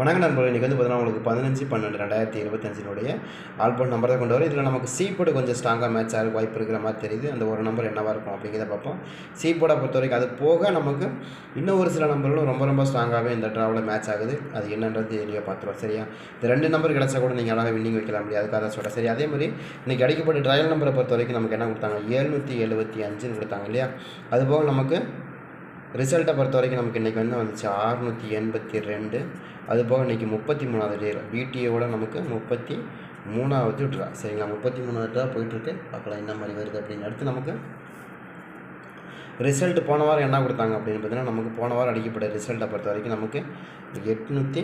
வணக்க நண்பர்கள் இன்றைக்கி வந்து பார்த்தீங்கன்னா உங்களுக்கு பதினஞ்சு பன்னெண்டு ரெண்டாயிரத்தி இருபத்தஞ்சினுடைய ஆல்போர்ட் நம்பர் தான் கொண்டு வரும். இதில் நமக்கு சி போர்டு கொஞ்சம் ஸ்ட்ராங்காக மேட்ச் ஆகிற வாய்ப்பு இருக்கிற மாதிரி தெரியுது. அந்த ஒரு நம்பர் என்னவாக இருக்கும் அப்படிங்கிறத பார்ப்போம். சி போர்டை பொறுத்த வரைக்கும் அது போக நமக்கு இன்னும் ஒரு சில நம்பர்களும் ரொம்ப ரொம்ப ஸ்ட்ராங்காகவே இந்த ட்ராவில் மேட்ச் ஆகுது. அது என்னன்றது தெளிவாக பார்த்துருவோம். சரியா? இந்த ரெண்டு நம்பர் கிடச்சா கூட நீங்கள் அழகாக வின்னிங் வைக்கலாம் முடியாது அதுக்காக தான் சொல்கிறேன் சரி அதே மாதிரி இன்றைக்கி அடிக்கப்பட்ட ட்ரையல் நம்பரை பொறுத்த வரைக்கும் நமக்கு என்ன கொடுத்தாங்க? ஏழ்நூற்றி எழுபத்தி அஞ்சுன்னு கொடுத்தாங்க இல்லையா? அதுபோக நமக்கு ரிசல்ட்டை பொறுத்த வரைக்கும் நமக்கு இன்றைக்கி வந்து வந்துச்சு அறுநூற்றி எண்பத்தி ரெண்டு. அது போக இன்றைக்கி முப்பத்தி மூணாவது டே பிடிஏவோட நமக்கு முப்பத்தி மூணாவது ட்ரா சரிங்களா? முப்பத்தி மூணாவது ட்ரா போயிட்டுருக்கு. பார்க்கலாம் என்ன மாதிரி வருது அப்படின்னு அடுத்து நமக்கு ரிசல்ட் போன வாரம் என்ன கொடுத்தாங்க அப்படின்னு பார்த்தீங்கன்னா நமக்கு போன வாரம் அடிக்கப்பட்ட ரிசல்ட்டை பொறுத்த வரைக்கும் நமக்கு எட்நூற்றி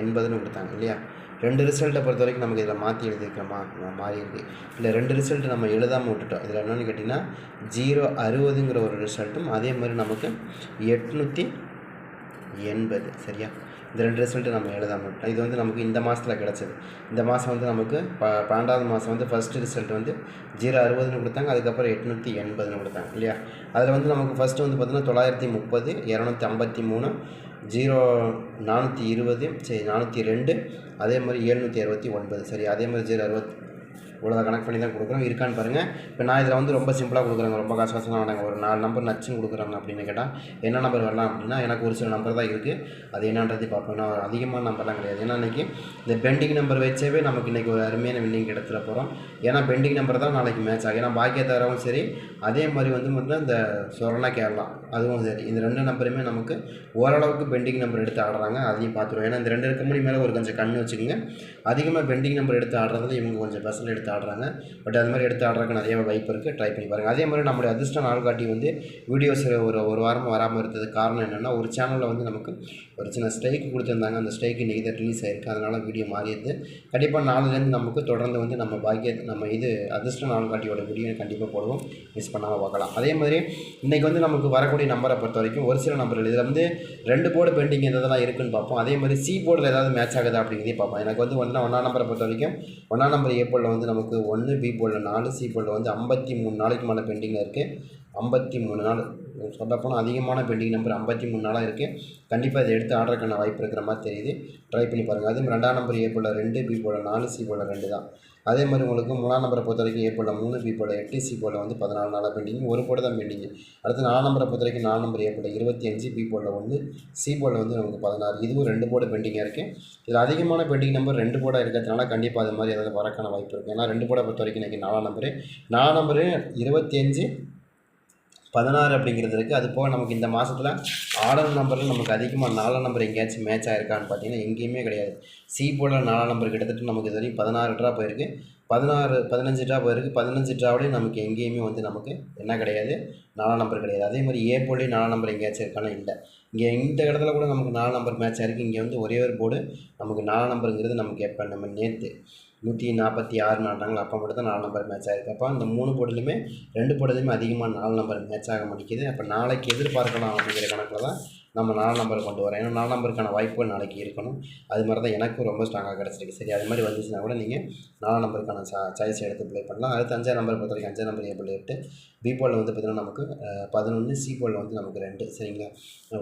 எண்பதுன்னு கொடுத்தாங்க இல்லையா? ரெண்டு ரிசல்ட்டை பொறுத்த வரைக்கும் நமக்கு இதில் மாற்றி எழுதியிருக்கிறோமா மாறி இருக்கு. இல்லை ரெண்டு ரிசல்ட் நம்ம எழுதாமல் விட்டுட்டோம். இதில் என்னென்னு கேட்டிங்கன்னா ஜீரோ அறுபதுங்கிற ஒரு ரிசல்ட்டும் அதே மாதிரி நமக்கு எட்நூற்றி எண்பது. சரியா? இந்த ரெண்டு ரிசல்ட்டு நம்ம எழுதாமல் விட்டோம் இது வந்து நமக்கு இந்த மாதத்தில் கிடச்சிது. இந்த மாதம் வந்து நமக்கு ப பன்னெண்டாவது மாதம் வந்து ஃபஸ்ட்டு ரிசல்ட் வந்து ஜீரோ அறுபதுன்னு கொடுத்தாங்க. அதுக்கப்புறம் எட்நூற்றி எண்பதுன்னு கொடுத்தாங்க. இல்லையா? அதில் வந்து நமக்கு ஃபஸ்ட்டு வந்து பார்த்திங்கன்னா தொள்ளாயிரத்தி முப்பது இரநூத்தி ஐம்பத்தி மூணு ஜீரோ நானூற்றி இருபது சரி நானூற்றி ரெண்டு அதே மாதிரி எழுநூற்றி அறுபத்தி ஒன்பது சரி அதே மாதிரி ஜீரோ அறுபத்தி இவ்வளோ கனெக்ட் பண்ணி தான் கொடுக்குறோம். இருக்கான்னு பாருங்கள் இப்போ நான் இதில் வந்து ரொம்ப சிம்பிளாக கொடுக்குறேங்க. ரொம்ப காசு காசுலாம் வேணாங்க ஒரு நாலு நம்பர் நச்சுன்னு கொடுக்குறாங்க அப்படின்னு கேட்டால் என்ன நம்பர் வரலாம் அப்படின்னா எனக்கு ஒரு சில நம்பர் தான் இருக்குது அது என்னன்றது பார்ப்போம். நான் அதிகமான நம்பர்லாம் கிடையாது. ஏன்னா இன்றைக்கி இந்த பெண்டிங் நம்பர் வச்சவே நமக்கு இன்றைக்கி ஒரு அருமையான வின்னிங் கிடத்துல போகிறோம் ஏன்னா பெண்டிங் நம்பர் தான் நாளைக்கு மேட்ச் ஆகும். ஏன்னா பாக்கியதாராவும் சரி அதே மாதிரி வந்து பார்த்தீங்கன்னா இந்த சொரணா கேரளா அதுவும் சரி. இந்த ரெண்டு நம்பருமே நமக்கு ஓரளவுக்கு பெண்டிங் நம்பர் எடுத்து ஆடுறாங்க. அதையும் பார்த்துருவோம். ஏன்னா இந்த ரெண்டு கம்பெனி மேலே ஒரு கொஞ்சம் கண்ணு வச்சுக்கோங்க. அதிகமாக பெண்டிங் நம்பர் எடுத்து ஆடுறதுல இவங்க கொஞ்சம் பெசல் எடுத்து எடுத்து ஆடுறாங்க. பட் அது மாதிரி எடுத்து ஆடுறதுக்கு நிறைய வாய்ப்பு இருக்குது ட்ரை பண்ணி பாருங்கள் அதே மாதிரி நம்மளுடைய அதிர்ஷ்ட நாள்காட்டி வந்து வீடியோஸ் ஒரு ஒரு வாரமாக வராமல் இருந்ததுக்கு காரணம் என்னென்னா ஒரு சேனலில் வந்து நமக்கு ஒரு சின்ன ஸ்ட்ரைக் கொடுத்துருந்தாங்க. அந்த ஸ்ட்ரைக் இன்றைக்கி தான் ரிலீஸ் ஆயிருக்கு. அதனால் வீடியோ மாறிடுது. கண்டிப்பாக நாலுலேருந்து நமக்கு தொடர்ந்து வந்து நம்ம பாக்கிய நம்ம இது அதிர்ஷ்ட நாள்காட்டியோட வீடியோ கண்டிப்பாக போடுவோம். மிஸ் பண்ணாமல் பார்க்கலாம். அதே மாதிரி இன்றைக்கி வந்து நமக்கு வரக்கூடிய நம்பரை பொறுத்த வரைக்கும் ஒரு சில நம்பர்கள் இதில் வந்து ரெண்டு போர்டு பெண்டிங் எதெல்லாம் இருக்குன்னு பார்ப்போம். அதே மாதிரி சி போர்டில் ஏதாவது மேட்ச் ஆகுதா அப்படிங்கிறதே பார்ப்போம். எனக்கு வந்து ஒன்றா ஒன்றா நம்பரை பொறுத்த வரைக்கும் ஒன்றா நம்பர் ஏ போர்டில் வந்து நமக்கு ஒன்று பி போர்டில் நாலு சி போர்டில் வந்து ஐம்பத்தி மூணு நாளைக்கு மேலே பெண்டிங்கில் இருக்குது ஐம்பத்தி மூணு நாள் சொல்லப்போனால் அதிகமான பெண்டிங் நம்பர் ஐம்பத்தி மூணு நாளாக இருக்குது கண்டிப்பாக இதை எடுத்து ஆர்டருக்கான வாய்ப்பு இருக்கிற மாதிரி தெரியுது. ட்ரை பண்ணி பாருங்கள் அதே ரெண்டாம் நம்பர் ஏ போல் ரெண்டு பி போல் நாலு சி போல் ரெண்டு தான். அதே மாதிரி உங்களுக்கு மூணாம் நம்பரை பொறுத்த வரைக்கும் ஏ போல் மூணு பி போல் எட்டு சி போல் வந்து பதினாலு நாளாக பெண்டிங். ஒரு போட தான் பெண்டிங். அடுத்து நாலாம் நம்பரை பொறுத்த வரைக்கும் நாலு நம்பர் ஏ போல் இருபத்தி அஞ்சு பி போல் ஒன்று சி போல் வந்து நமக்கு பதினாறு. இதுவும் ரெண்டு போட பெண்டிங்காக இருக்குது இதில் அதிகமான பெண்டிங் நம்பர் ரெண்டு போட இருக்கிறதுனால கண்டிப்பாக அது மாதிரி ஏதாவது வரக்கான வாய்ப்பு இருக்குது ஏன்னா ரெண்டு போட பொறுத்த வரைக்கும் இன்றைக்கி நாலாம் நம்பரு. நாலாம் நம்பரு இருபத்தி அஞ்சு பதினாறு அப்படிங்கிறது இருக்குது அது போக நமக்கு இந்த மாதத்தில் ஆடல் நம்பரில் நமக்கு அதிகமாக நாலாம் நம்பர் எங்கேயாச்சும் மேட்ச் ஆயிருக்கான்னு பார்த்தீங்கன்னா எங்கேயுமே கிடையாது. சி போல நாலாம் நம்பர் கிட்டத்தட்ட நமக்கு இது வரையும் பதினாறு ட்ரா போயிருக்கு. பதினாறு பதினஞ்சு ட்ரா போயிருக்கு. பதினஞ்சு ட்ராவிலையும் நமக்கு எங்கேயுமே வந்து நமக்கு என்ன கிடையாது? நாலாம் நம்பர் கிடையாது. அதே மாதிரி ஏ போலையும் நாலாம் நம்பர் எங்கேயாச்சும் இருக்கானா? இல்லை. இங்கே இந்த இடத்துல கூட நமக்கு நாலு நம்பர் மேட்ச் ஆயிருக்கு. இங்கே வந்து ஒரே ஒரு போர்டு நமக்கு நாலாம் நம்பருங்கிறது நமக்கு எப்போ? நம்ம நேற்று நூற்றி நாற்பத்தி ஆறு நாட்டாங்களா அப்போ மட்டும் தான் நாலு நம்பர் மேட்ச் ஆகிருக்கு அப்போ அந்த மூணு போட்டிலுமே ரெண்டு போட்டிலுமே அதிகமாக நாலு நம்பர் மேட்ச் ஆக மாட்டேங்குது. அப்போ நாளைக்கு எதிர்பார்க்கலாம் அப்படிங்கிற கணக்கில் தான் நம்ம நாலு நம்பர் கொண்டு வரோம் ஏன்னா நாலு நம்பருக்கான வாய்ப்புகள் நாளைக்கு இருக்கணும். அது மாதிரி தான் எனக்கும் ரொம்ப ஸ்ட்ராங்காக கிடச்சிருக்கு. சரி அது மாதிரி வந்துச்சுன்னா கூட நீங்கள் நாலு நம்பருக்கான சா சாய்ஸ் எடுத்து ப்ளே பண்ணலாம். அடுத்து அஞ்சாம் நம்பர் பொறுத்த வரைக்கும் அஞ்சாம் நம்பர் ஏபிள் எட்டு பி போலில் வந்து பார்த்திங்கன்னா நமக்கு பதினொன்று சி போலில் வந்து நமக்கு ரெண்டு. சரிங்களா?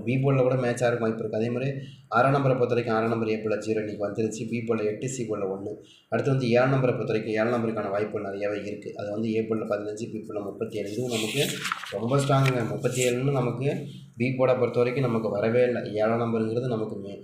பி போலில் கூட மேட்ச் ஆகிற வாய்ப்பு இருக்குது அதே மாதிரி ஆறாம் நம்பரை பொறுத்த வரைக்கும் ஆறாம் நம்பர் ஏபிள் ஜீரோ இன்றைக்கி வந்துருச்சு. பி போலில் எட்டு சி போலில் ஒன்று அடுத்து வந்து ஏழு நம்பரை பொறுத்த வரைக்கும் ஏழு நம்பருக்கான வாய்ப்புகள் நிறையாவே இருக்குது அது வந்து ஏ போலில் பதினஞ்சு பி போலில் முப்பத்தி ஏழு இதுவும் நமக்கு ரொம்ப ஸ்ட்ராங்குங்க முப்பத்தி ஏழுன்னு நமக்கு பி போர்டை பொறுத்த வரைக்கும் நமக்கு வரவே இல்லை. ஏழாம் நம்பருங்கிறது நமக்கு மே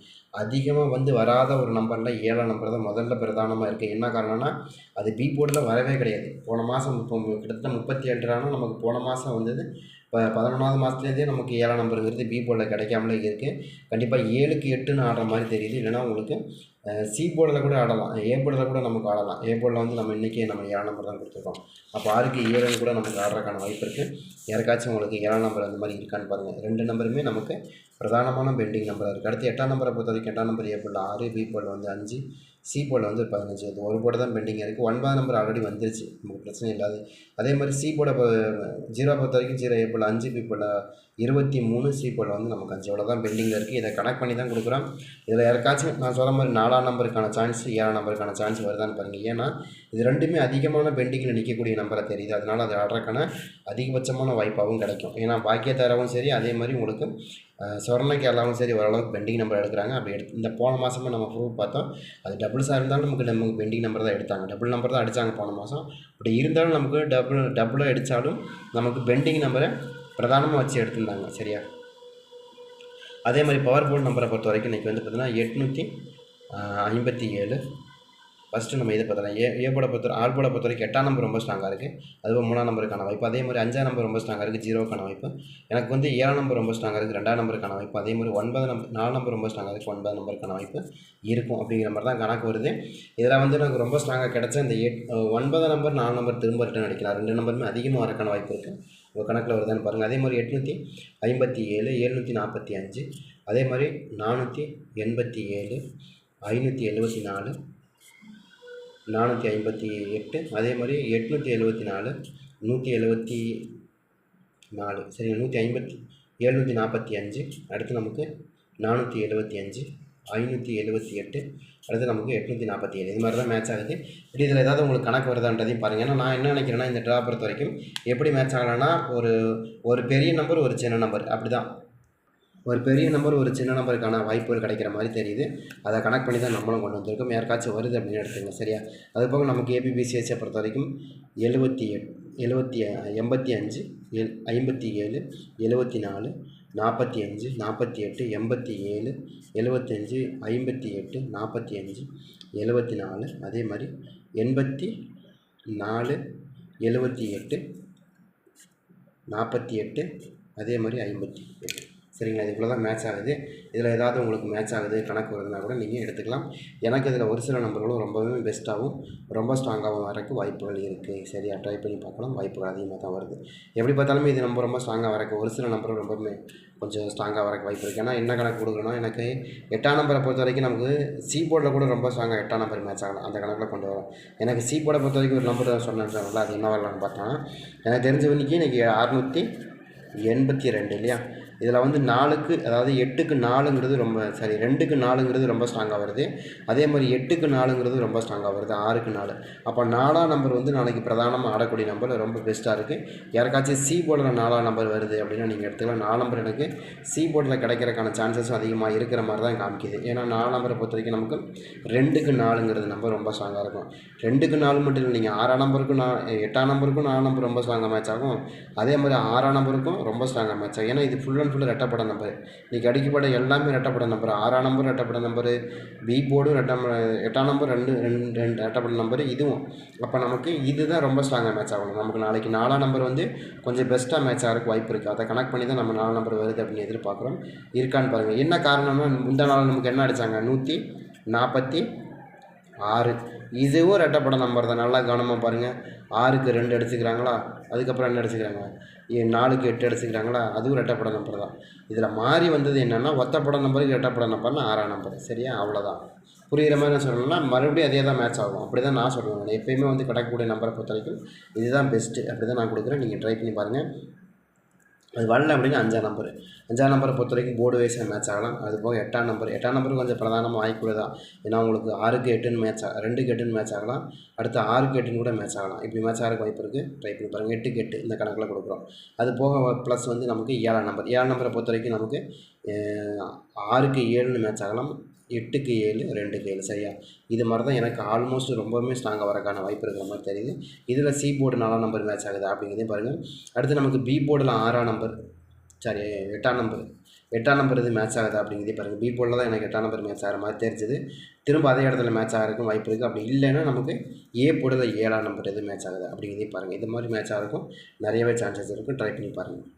அதிகமாக வந்து வராத ஒரு நம்பரில் ஏழாம் நம்பர் தான் முதல்ல பிரதானமாக இருக்குது என்ன காரணம்னா அது பி போர்டில் வரவே கிடையாது. போன மாதம் இப்போ கிட்டத்தட்ட முப்பத்தி ஏழு நமக்கு போன மாதம் வந்தது. இப்போ பதினொன்றாவது மாதத்துலேருந்தே நமக்கு ஏழாம் நம்பருங்கிறது பி போர்டில் கிடைக்காமலே இருக்குது கண்டிப்பாக ஏழுக்கு எட்டுன்னு ஆடுற மாதிரி தெரியுது. இல்லைனா உங்களுக்கு சி போர்டில் கூட ஆடலாம். ஏ போர்டில் கூட நமக்கு ஆடலாம். ஏ போர்டில் வந்து நம்ம இன்றைக்கி நம்ம ஏழாம் நம்பர் தான் கொடுத்துருக்கோம். அப்போ ஆறுக்கு ஏழுன்னு கூட நமக்கு ஆடுறதுக்கான வாய்ப்பு இருக்குது யாருக்காச்சும் உங்களுக்கு ஏழாம் நம்பர் அந்த மாதிரி இருக்கான்னு பாருங்கள் ரெண்டு நம்பருமே நமக்கு பிரதானமான பெண்டிங் நம்பராக இருக்குது அடுத்து எட்டாம் நம்பரை பொறுத்த வரைக்கும் எட்டாம் நம்பர் ஏ போர்டில் ஆறு பி போர்டில் வந்து அஞ்சு சி போர்டில் வந்து பதினஞ்சு அது ஒரு போர்டு தான் பெண்டிங் இருக்குது ஒன்பதாம் நம்பர் ஆல்ரெடி வந்துருச்சு. நமக்கு பிரச்சனை இல்லாது. அதே மாதிரி சி போர்டை ஜீரோ பொறுத்த வரைக்கும் ஜீரோ ஏ போல் அஞ்சு பி போல் இருபத்தி மூணு சி போர்டில் வந்து நமக்கு அஞ்சு. எவ்வளோ தான் பெண்டிங்கில் இருக்குது இதை கனெக்ட் பண்ணி தான் கொடுக்குறோம். இதில் யாருக்காச்சும் நான் சொல்கிற மாதிரி நாலாம் நம்பருக்கான சான்ஸ் ஏழாம் நம்பருக்கான சான்ஸ் வருதான்னு பாருங்கள் ஏன்னா இது ரெண்டுமே அதிகமான பெண்டிங்கில் நிற்கக்கூடிய நம்பராக தெரியுது. அதனால் அது ஆடுறக்கான அதிகபட்சமான வாய்ப்பாகவும் கிடைக்கும். ஏன்னா பாக்கியத்தாராவும் சரி அதே மாதிரி உங்களுக்கு சொர்ண கேரளாவும் சரி ஓரளவுக்கு பெண்டிங் நம்பர் எடுக்கிறாங்க. அப்படி எடுத்து இந்த போன மாதமே நம்ம ப்ரூவ் பார்த்தோம். அது டபுள்ஸாக இருந்தாலும் நமக்கு நமக்கு பெண்டிங் நம்பர் தான் எடுத்தாங்க. டபுள் நம்பர் தான் அடித்தாங்க போன மாதம் அப்படி இருந்தாலும் நமக்கு டபுள் டபுளாக அடித்தாலும் நமக்கு பெண்டிங் நம்பரை பிரதானமாக வச்சு எடுத்திருந்தாங்க. சரியா? அதே மாதிரி பவர் போர்டு நம்பரை பொறுத்த வரைக்கும் இன்றைக்கி வந்து பார்த்தீங்கன்னா எட்நூற்றி ஐம்பத்தி ஏழு. ஃபஸ்ட்டு நம்ம இதை பார்த்தலாம் ஏ ஏ போட பொறுத்த ஆள் போட பொறுத்த வரைக்கும் எட்டாம் நம்பர் ரொம்ப ஸ்ட்ராங்காக இருக்குது அதுவும் மூணாம் நம்பருக்கான வாய்ப்பு. அதே மாதிரி அஞ்சாம் நம்பர் ரொம்ப ஸ்ட்ராங்காக இருக்குது ஜீரோக்கான வாய்ப்பு. எனக்கு வந்து ஏழாம் நம்பர் ரொம்ப ஸ்ட்ராங்காக இருக்குது ரெண்டாம் நம்பருக்கான வாய்ப்பு. அதே மாதிரி ஒன்பது நம்பர் நாலு நம்பர் ரொம்ப ஸ்ட்ராங்காக இருக்குது ஒன்பது நம்பருக்கான வாய்ப்பு இருக்கும் அப்படிங்கிற மாதிரி தான் கணக்கு வருது. இதில் வந்து எனக்கு ரொம்ப ஸ்ட்ராங்காக கிடச்ச இந்த எட் ஒன்பது நம்பர் நாலு நம்பர் திரும்ப ரிட்டன் அடிக்கலாம். ரெண்டு நம்பருமே அதிகமாக வரக்கான வாய்ப்பு இருக்குது உங்கள் கணக்கில் வருதான்னு பாருங்கள் அதே மாதிரி எட்நூற்றி ஐம்பத்தி ஏழு எழுநூற்றி நாற்பத்தி அஞ்சு. அதே மாதிரி நானூற்றி எண்பத்தி ஏழு ஐநூற்றி எழுபத்தி நாலு நானூற்றி ஐம்பத்தி எட்டு அதே மாதிரி எட்நூற்றி எழுபத்தி நாலு நூற்றி எழுபத்தி நாலு சரி நூற்றி ஐம்பத்தி எழுநூற்றி நாற்பத்தி அஞ்சு அடுத்து நமக்கு நானூற்றி எழுபத்தி அஞ்சு ஐநூற்றி எழுபத்தி எட்டு அடுத்து நமக்கு எட்நூற்றி நாற்பத்தி ஏழு இது மாதிரி தான் மேட்ச் ஆகுது. இப்படி இதில் ஏதாவது உங்களுக்கு கணக்கு வருதான்றதையும் பாருங்கள் ஏன்னா நான் என்ன நினைக்கிறேன்னா இந்த ட்ரா பொறுத்த வரைக்கும் எப்படி மேட்ச் ஆகலைன்னா ஒரு ஒரு பெரிய நம்பர் ஒரு சின்ன நம்பர் அப்படி தான் ஒரு பெரிய நம்பர் ஒரு சின்ன நம்பருக்கான வாய்ப்புகள் கிடைக்கிற மாதிரி தெரியுது. அதை கனெக்ட் பண்ணி தான் நம்மளும் கொண்டு வந்திருக்கோம். யாருக்காச்சும் வருது அப்படின்னு எடுத்துங்க சரியா? அது போக நமக்கு ஏபிபிசிஎஸ்சியை பொறுத்த வரைக்கும் எழுபத்தி எட் எழுபத்தி எண்பத்தி அஞ்சு எல் ஐம்பத்தி ஏழு எழுபத்தி நாலு நாற்பத்தி அஞ்சு நாற்பத்தி எட்டு எண்பத்தி ஏழு எழுபத்தஞ்சு ஐம்பத்தி எட்டு நாற்பத்தி அஞ்சு எழுபத்தி நாலு அதே மாதிரி எண்பத்தி நாலு எழுபத்தி எட்டு நாற்பத்தி எட்டு அதே மாதிரி ஐம்பத்தி எட்டு சரிங்களா? இது இவ்வளோ தான் மேட்ச் ஆகுது. இதில் ஏதாவது உங்களுக்கு மேட்ச் ஆகுது கணக்கு வருதுன்னா கூட நீங்கள் எடுத்துக்கலாம். எனக்கு இதில் ஒரு சில நம்பர்களும் ரொம்பவே பெஸ்ட்டாகவும் ரொம்ப ஸ்ட்ராங்காகவும் வரக்கு வாய்ப்புகள் இருக்குது சரியா? ட்ரை பண்ணி பார்க்கலாம். வாய்ப்புகள் அதிகமாக தான் வருது. எப்படி பார்த்தாலுமே இது நம்ம ரொம்ப ஸ்ட்ராங்காக வரக்கு ஒரு சில நம்பரும் ரொம்பவுமே கொஞ்சம் ஸ்ட்ராங்காக வரக்கு வாய்ப்பு இருக்குது ஏன்னா என்ன கணக்கு கொடுக்கணும் எனக்கு எட்டாம் நம்பரை பொறுத்த வரைக்கும் நமக்கு சி போர்டில் கூட ரொம்ப ஸ்ட்ராங்காக எட்டாம் நம்பர் மேட்ச் ஆகலாம். அந்த கணக்கில் கொண்டு வரும். எனக்கு சி போர்டை பொறுத்த வரைக்கும் ஒரு நம்பர் சொன்னேன் சொன்னல அது என்ன வரலான்னு பார்த்தோன்னா எனக்கு தெரிஞ்ச வரைக்கும் இன்றைக்கி அறுநூற்றி எண்பத்தி ரெண்டு இல்லையா? இதில் வந்து நாலுக்கு அதாவது எட்டுக்கு நாலுங்கிறது ரொம்ப சாரி ரெண்டுக்கு நாலுங்கிறது ரொம்ப ஸ்ட்ராங்காக வருது. அதே மாதிரி எட்டுக்கு நாலுங்கிறது ரொம்ப ஸ்ட்ராங்காக வருது ஆறுக்கு நாலு. அப்போ நாலாம் நம்பர் வந்து நாளைக்கு பிரதானமாக ஆடக்கூடிய நம்பர் ரொம்ப பெஸ்ட்டாக இருக்குது யாருக்காச்சும் சி போர்டில் நாலாம் நம்பர் வருது அப்படின்னா நீங்கள் எடுத்துக்கலாம். நாலு நம்பர் எனக்கு சி போர்டில் கிடைக்கிறக்கான சான்சஸும் அதிகமாக இருக்கிற மாதிரி தான் காமிக்குது. ஏன்னா நாலு நம்பரை பொறுத்த வரைக்கும் நமக்கு ரெண்டுக்கு நாலுங்கிறது நம்பர் ரொம்ப ஸ்ட்ராங்காக இருக்கும். ரெண்டுக்கு நாலு மட்டும் இல்லை நீங்கள் ஆறாம் நம்பருக்கும் நான் எட்டாம் நம்பருக்கும் நாலு நம்பர் ரொம்ப ஸ்ட்ராங்காக மேட்ச் ஆகும். அதே மாதிரி ஆறாம் நம்பருக்கும் ரொம்ப ஸ்ட்ராங்காக மேட்ச் ஆகும். ஏன்னா இது ஃபுல் அண்ட் ஃபுல்லாக ரெட்டப்பட நம்பர் இன்றைக்கி அடிக்கப்பட எல்லாமே ரெட்டப்பட நம்பர் ஆறாம் நம்பர் ரெட்டப்பட நம்பரு பி போர்டும் ரெட்ட எட்டாம் நம்பர் ரெண்டு ரெண்டு ரெண்டு ரெட்டப்பட நம்பர் இதுவும். அப்போ நமக்கு இதுதான் ரொம்ப ஸ்ட்ராங்காக மேட்ச் ஆகணும். நமக்கு நாளைக்கு நாலாம் நம்பர் வந்து கொஞ்சம் பெஸ்ட்டாக மேட்ச் ஆகிறதுக்கு வாய்ப்பு இருக்குது அதை கனெக்ட் பண்ணி தான் நம்ம நாலு நம்பர் வருது அப்படின்னு எதிர்பார்க்குறோம். இருக்கான்னு பாருங்கள் என்ன காரணம்னா முந்தா நாள் நமக்கு என்ன அடித்தாங்க நூற்றி நாற்பத்தி ஆறு. இதுவும் ரெட்டப்பட நம்பர் தான். நல்லா கவனமாக பாருங்கள் ஆறுக்கு ரெண்டு அடிச்சுக்கிறாங்களா? அதுக்கப்புறம் என்ன அடிச்சுக்கிறாங்க. நாலுக்கு எட்டு அடிச்சுக்கிறாங்களா? அதுவும் ரெட்டப்பட நம்பர் தான். இதில் மாறி வந்தது என்னென்னா ஒத்தப்பட நம்பருக்கு ரெட்டப்பட நம்பர்னா ஆறாம் நம்பர் சரியா? அவ்வளோதான் புரிகிற மாதிரி நான் சொல்லணும்னா மறுபடியும் அதே தான் மேட்ச் ஆகும். அப்படி தான் நான் சொல்லுவேன். எப்பயுமே வந்து கிடைக்கக்கூடிய நம்பரை பொறுத்த வரைக்கும் இதுதான் பெஸ்ட்டு அப்படி தான் நான் கொடுக்குறேன். நீங்கள் ட்ரை பண்ணி பாருங்கள் அது வரல அப்படின்னா அஞ்சாம் நம்பர் அஞ்சாம் நம்பரை பொறுத்த வரைக்கும் போர்டு வயசில் மேட்ச் ஆகலாம். அது போக எட்டாம் நம்பர் எட்டாம் நம்பர் கொஞ்சம் பிரதானமாக வாய்ப்புள்ள தான். ஏன்னா உங்களுக்கு ஆறுக்கு எட்டுன்னு மேட்ச் ஆக ரெண்டுக்கு எட்டுன்னு மேட்ச் ஆகலாம். அடுத்து ஆறுக்கு எட்டுன்னு கூட மேட்ச் ஆகலாம். இப்படி மேட்ச் ஆகிறக்கு வாய்ப்பு இருக்குது ட்ரை பண்ணி பாருங்கள் எட்டுக்கு எட்டு இந்த கணக்கில் கொடுக்குறோம். அது போக ப்ளஸ் வந்து நமக்கு ஏழாம் நம்பர் ஏழாம் நம்பரை பொறுத்த வரைக்கும் நமக்கு ஆறுக்கு ஏழுன்னு மேட்ச் ஆகலாம். எட்டுக்கு ஏழு ரெண்டுக்கு ஏழு. சரியா? இது மாதிரி தான் எனக்கு ஆல்மோஸ்ட் ரொம்பவுமே ஸ்ட்ராங்காக வரக்கான வாய்ப்பு இருக்கிற மாதிரி தெரியுது. இதில் சி போர்டு நாலாம் நம்பர் மேட்ச் ஆகுது அப்படிங்கிறதையும் பாருங்கள் அடுத்து நமக்கு பி போர்டில் ஆறாம் நம்பர் சாரி எட்டாம் நம்பர் எட்டாம் நம்பர் இது மேட்ச் ஆகுது அப்படிங்கிறதே பாருங்கள் பி போர்டில் தான் எனக்கு எட்டாம் நம்பர் மேட்ச் ஆகிற மாதிரி தெரிஞ்சது. திரும்ப அதே இடத்துல மேட்ச் ஆகிறதுக்கும் வாய்ப்பு இருக்குது அப்படி இல்லைன்னா நமக்கு ஏ போர்டில் ஏழாம் நம்பர் எது மேட்ச் ஆகுது அப்படிங்கிறதே பாருங்கள் இது மாதிரி மேட்ச் ஆகிறதுக்கும் நிறையவே சான்சஸ் இருக்கும் ட்ரை பண்ணி பாருங்கள்